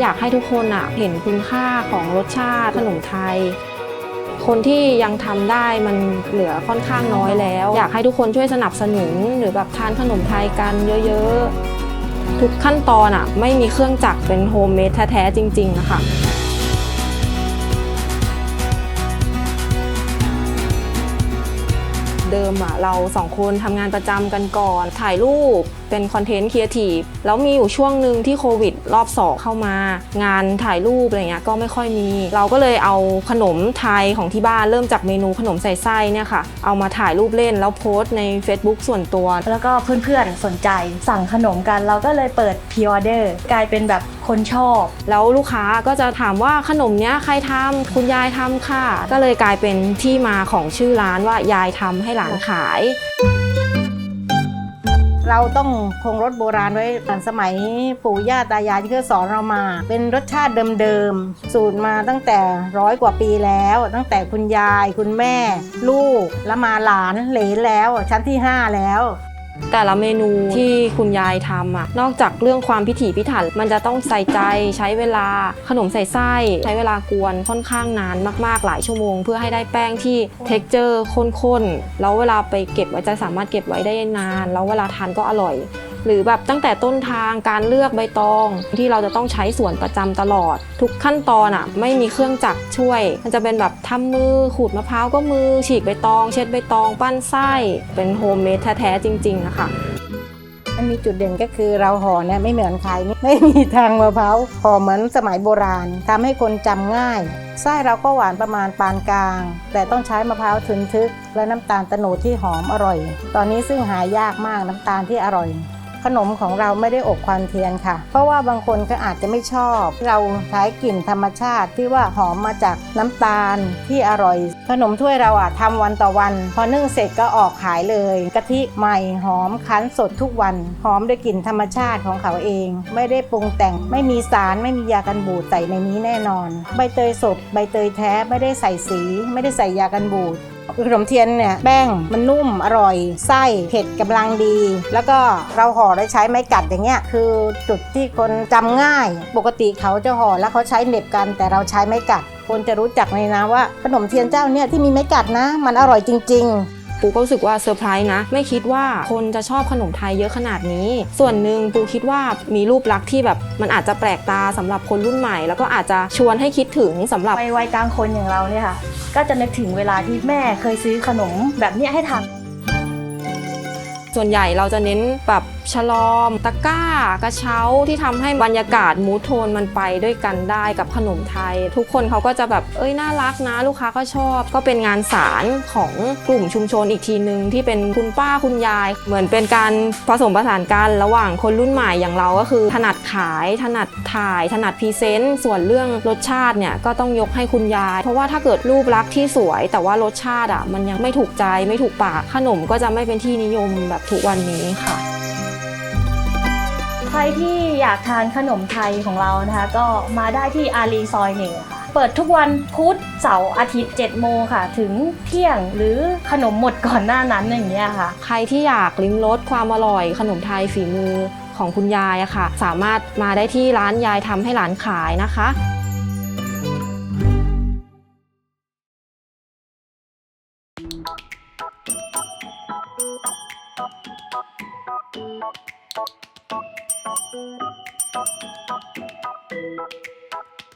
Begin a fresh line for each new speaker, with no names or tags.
อยากให้ทุกคนอะเห็นคุณค่าของรสชาติขนมไทย คนที่ยังทำได้มันเหลือค่อนข้างน้อยแล้ว อยากให้ทุกคนช่วยสนับสนุนหรือแบบทานขนมไทยกันเยอะๆ ทุกขั้นตอนอะไม่มีเครื่องจักรเป็นโฮมเมดแท้ๆจริงๆนะคะ เดิมอะเราสองคนทำงานประจำกันก่อน ถ่ายรูปเป็นคอนเทนต์ครีเอทีฟแล้วมีอยู่ช่วงหนึ่งที่โควิดรอบสองเข้ามา งานถ่ายรูปอะไรเงี้ยก็ไม่ค่อยมี เราก็เลยเอาขนมไทยของที่บ้านเริ่มจากเมนูขนมใส่ไส้เนี่ยค่ะ เอามาถ่ายรูปเล่นแล้วโพสต์ใน Facebook ส่วนตัว
แล้วก็เพื่อนๆสนใจสั่งขนมกันเราก็เลยเปิดพ r ออเดอร์กลายเป็นแบบ คนชอบ
แล้วลูกค้าก็จะถามว่าขนมเนี้ยใครทำคุณยายทำค่ะ ก็เลยกลายเป็นที่มาของชื่อร้านว่ายายทำให้หลานขาย
เราต้องคงรสโบราณไว้ตั้งสมัยปู่ย่าตายายที่เขาสอนเรามา เป็นรสชาติเดิมๆ สูตรมาตั้งแต่ร้อยกว่าปีแล้ว ตั้งแต่คุณยายคุณแม่ ลูกแล้วมาหลานเหลนแล้ว ชั้นที่ 5 แล้ว
แต่ละเมนูที่คุณยายทำอะนอกจากเรื่องความพิถีพิถัน มันจะต้องใส่ใจใช้เวลาขนมใส่ไส้ ใช้เวลากวนค่อนข้างนานมากๆหลายชั่วโมง เพื่อให้ได้แป้งที่เท็กเจอร์ข้นๆแล้วเวลาไปเก็บไว้จะสามารถเก็บไว้ได้นาน แล้วเวลาทานก็อร่อย หรือแบบตั้งแต่ต้นทางการเลือกใบตอง ที่เราจะต้องใช้ส่วนประจำตลอด ทุกขั้นตอนอะไม่มีเครื่องจักรช่วย มันจะเป็นแบบทำมือขูดมะพร้าวก็มือ ฉีกใบตอง เช็ดใบตอง ปั้นไส้เป็นโฮมเมดแท้ๆจริง ๆนะคะ
มันมีจุดเด่นก็คือเราห่อเนี่ยไม่เหมือนใครไม่มีทางมะพร้าวห่อเหมือนสมัยโบราณทำให้คนจำง่ายไส้เราก็หวานประมาณปานกลาง แต่ต้องใช้มะพร้าวทึนทึก และน้ำตาลตะโนดที่หอมอร่อย ตอนนี้ซึ่งหายากมากน้ำตาลที่อร่อย ขนมของเราไม่ได้อบควันเทียนค่ะ เพราะว่าบางคนก็อาจจะไม่ชอบ เราใช้กลิ่นธรรมชาติที่ว่าหอมมาจากน้ำตาลที่อร่อย ขนมถ้วยเราอะทำวันต่อวัน พอนึ่งเสร็จก็ออกขายเลยกะทิใหม่หอมคั้นสดทุกวัน หอมด้วยกลิ่นธรรมชาติของเขาเอง ไม่ได้ปรุงแต่งไม่มีสารไม่มียากันบูดใส่ในนี้แน่นอน ใบเตยสดใบเตยแท้ไม่ได้ใส่สี ไม่ได้ใส่ยากันบูด ขนมเทียนเนี่ยแป้งมันนุ่มอร่อย ไส้เผ็ดกำลังดี แล้วก็เราห่อได้ใช้ไม้กัดอย่างเงี้ยคือจุดที่คนจำง่าย ปกติเขาจะห่อแล้วเขาใช้เหน็บกัน แต่เราใช้ไม้กัด คนจะรู้จักในนะว่าขนมเทียนเจ้าเนี่ยที่มีไม้กัดนะ มันอร่อยจริง ๆ
ปูก็รู้สึกว่าเซอร์ไพรส์นะ ไม่คิดว่าคนจะชอบขนมไทยเยอะขนาดนี้ ส่วนหนึ่งปูคิดว่ามีรูปลักษณ์ที่แบบมันอาจจะแปลกตาสำหรับคนรุ่นใหม่ แล้วก็อาจจะชวนให้คิดถึงสำหรับ
วัยวัยกลางคนอย่างเราเนี่ยค่ะ ก็จะนึกถึงเวลาที่แม่เคยซื้อขนมแบบนี้ให้ทาน
ส่วนใหญ่เราจะเน้นแบบฉลอม ตะก้ากระเช้าที่ทำให้บรรยากาศมูทโทนมันไปด้วยกันได้กับขนมไทย ทุกคนเขาก็จะแบบเอ้ยน่ารักนะลูกค้าก็ชอบ ก็เป็นงานสารของกลุ่มชุมชนอีกทีหนึ่งที่เป็นคุณป้าคุณยาย เหมือนเป็นการผสมผสานกันระหว่างคนรุ่นใหม่อย่างเราก็คือ ถนัดขายถนัดถ่ายถนัดพรีเซนต์ส่วนเรื่องรสชาติเนี่ยก็ต้องยกให้คุณยาย เพราะว่าถ้าเกิดรูปลักษณ์ที่สวย แต่ว่ารสชาติอะมันยังไม่ถูกใจไม่ถูกปากขนมก็จะไม่เป็นที่นิยมแบบทุกวันนี้ค่ะ
ใครที่อยากทานขนมไทยของเรานะคะ ก็มาได้ที่อารีซอยหนึ่งค่ะ เปิดทุกวันพุธเสาร์อาทิตย์7โมงค่ะ ถึงเที่ยงหรือขนมหมดก่อนหน้านั้นอย่างเงี้ยค่ะ
ใครที่อยากลิ้มรสความอร่อย ขนมไทยฝีมือของคุณยายอะค่ะ สามารถมาได้ที่ร้านยายทำให้หลานขายนะคะ